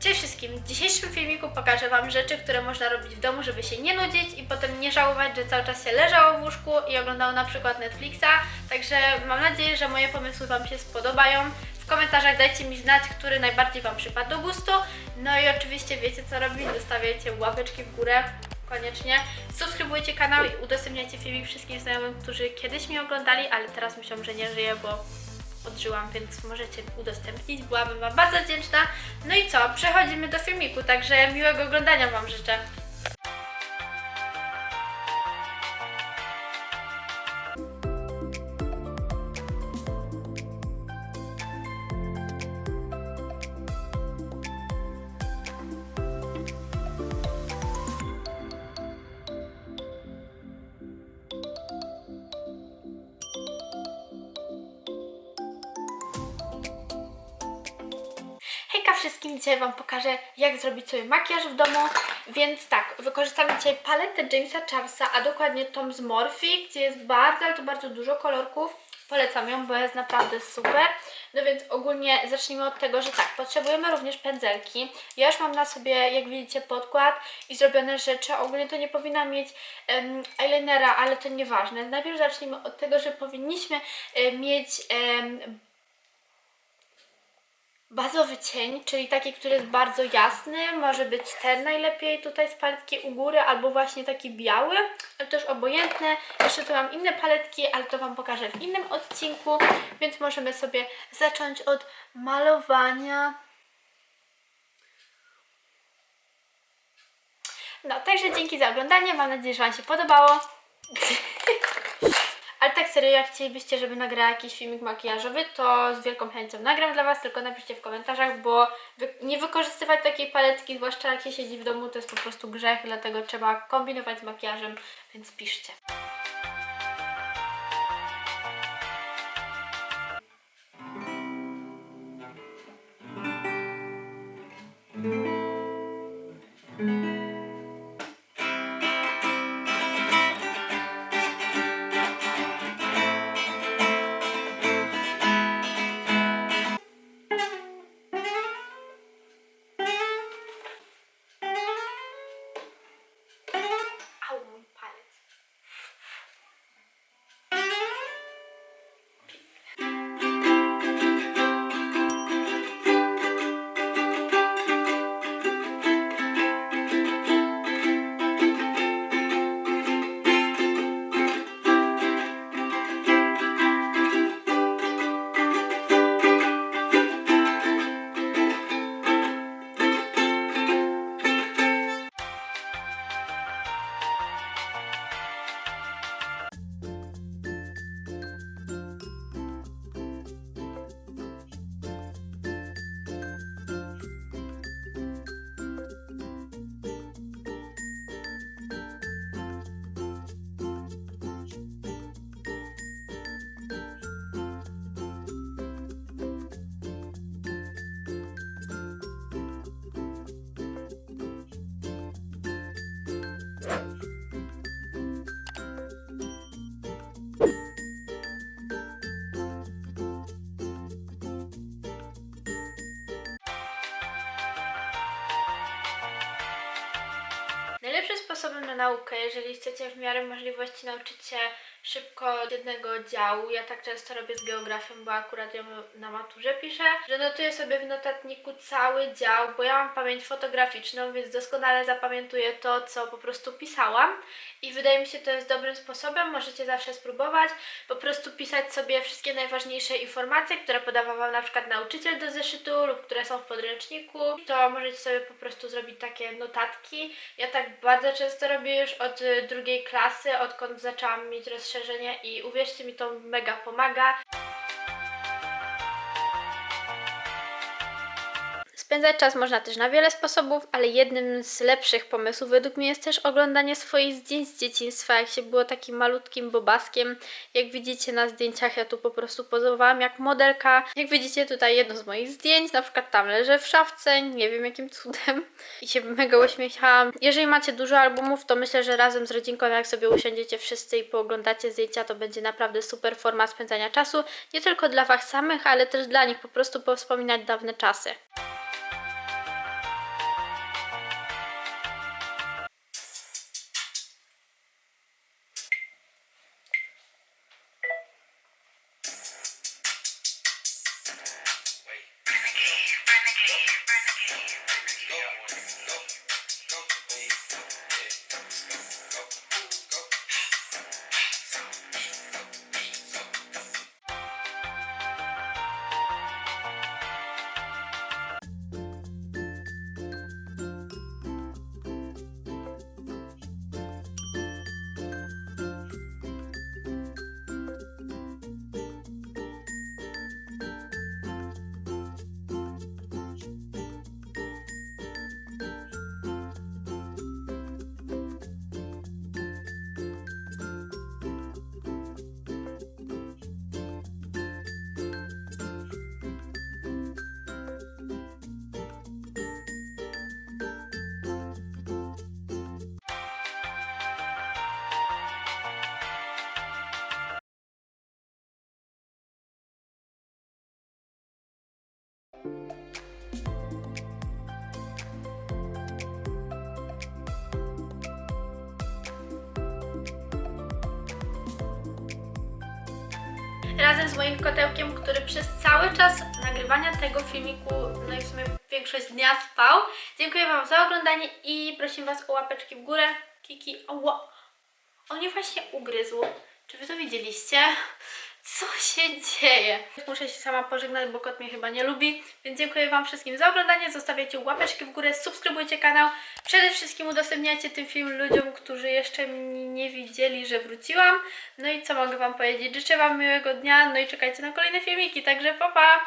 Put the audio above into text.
Cześć wszystkim! W dzisiejszym filmiku pokażę Wam rzeczy, które można robić w domu, żeby się nie nudzić i potem nie żałować, że cały czas się leżało w łóżku i oglądało na przykład Netflixa. Także mam nadzieję, że moje pomysły Wam się spodobają. W komentarzach dajcie mi znać, który najbardziej Wam przypadł do gustu. No i oczywiście wiecie co robić, zostawiajcie łapeczki w górę koniecznie. Subskrybujcie kanał i udostępniajcie filmik wszystkim znajomym, którzy kiedyś mnie oglądali, ale teraz myślą, że nie żyję, bo odżyłam, więc możecie udostępnić. Byłabym Wam bardzo wdzięczna. No i co? Przechodzimy do filmiku, także miłego oglądania Wam życzę. Wszystkim, dzisiaj Wam pokażę jak zrobić sobie makijaż w domu, więc tak, wykorzystamy dzisiaj paletę Jamesa Charlesa, a dokładnie tą z Morphe, gdzie jest bardzo, ale to bardzo dużo kolorków. Polecam ją, bo jest naprawdę super. No więc ogólnie zacznijmy od tego, że tak, potrzebujemy również pędzelki. Ja już mam na sobie, jak widzicie, podkład i zrobione rzeczy. Ogólnie to nie powinna mieć em, eyelinera, ale to nieważne. Najpierw zacznijmy od tego, że powinniśmy em, mieć em, bazowy cień, czyli taki, który jest bardzo jasny, może być ten najlepiej tutaj z paletki u góry, albo właśnie taki biały, ale też obojętne. Jeszcze tu mam inne paletki, ale to Wam pokażę w innym odcinku, więc możemy sobie zacząć od malowania. No, także dzięki za oglądanie, mam nadzieję, że Wam się podobało. Ale tak serio, jak chcielibyście, żeby nagrała jakiś filmik makijażowy, to z wielką chęcią nagram dla Was, tylko napiszcie w komentarzach, bo nie wykorzystywać takiej paletki, zwłaszcza jak się siedzi w domu, to jest po prostu grzech, dlatego trzeba kombinować z makijażem, więc piszcie. Sposobem na naukę, jeżeli chcecie w miarę możliwości nauczyć się szybko jednego działu, ja tak często robię z geografią, bo akurat ją na maturze piszę, że notuję sobie w notatniku cały dział, bo ja mam pamięć fotograficzną, więc doskonale zapamiętuję to, co po prostu pisałam. I wydaje mi się, to jest dobrym sposobem, możecie zawsze spróbować, po prostu pisać sobie wszystkie najważniejsze informacje, które podawał Wam na przykład nauczyciel do zeszytu lub które są w podręczniku, to możecie sobie po prostu zrobić takie notatki. Ja tak bardzo często robię już od drugiej klasy, odkąd zaczęłam mieć i uwierzcie mi, to mega pomaga. Spędzać czas można też na wiele sposobów, ale jednym z lepszych pomysłów według mnie jest też oglądanie swoich zdjęć z dzieciństwa, jak się było takim malutkim bobaskiem. Jak widzicie na zdjęciach, ja tu po prostu pozowałam jak modelka. Jak widzicie tutaj jedno z moich zdjęć, na przykład tam leżę w szafce, nie wiem jakim cudem i się mega uśmiechałam. Jeżeli macie dużo albumów, to myślę, że razem z rodzinką, jak sobie usiądziecie wszyscy i pooglądacie zdjęcia, to będzie naprawdę super forma spędzania czasu. Nie tylko dla Was samych, ale też dla nich, po prostu powspominać dawne czasy. Razem z moim kotełkiem, który przez cały czas nagrywania tego filmiku, no i w sumie większość dnia spał. Dziękuję Wam za oglądanie i prosimy Was o łapeczki w górę. Kiki, ała, on mnie właśnie ugryzł. Czy Wy to widzieliście? Co się dzieje? Muszę się sama pożegnać, bo kot mnie chyba nie lubi. Więc dziękuję Wam wszystkim za oglądanie. Zostawiajcie łapeczki w górę, subskrybujcie kanał. Przede wszystkim udostępniajcie ten film ludziom, którzy jeszcze mnie nie widzieli, że wróciłam. No i co mogę Wam powiedzieć? Życzę Wam miłego dnia, no i czekajcie na kolejne filmiki. Także pa pa!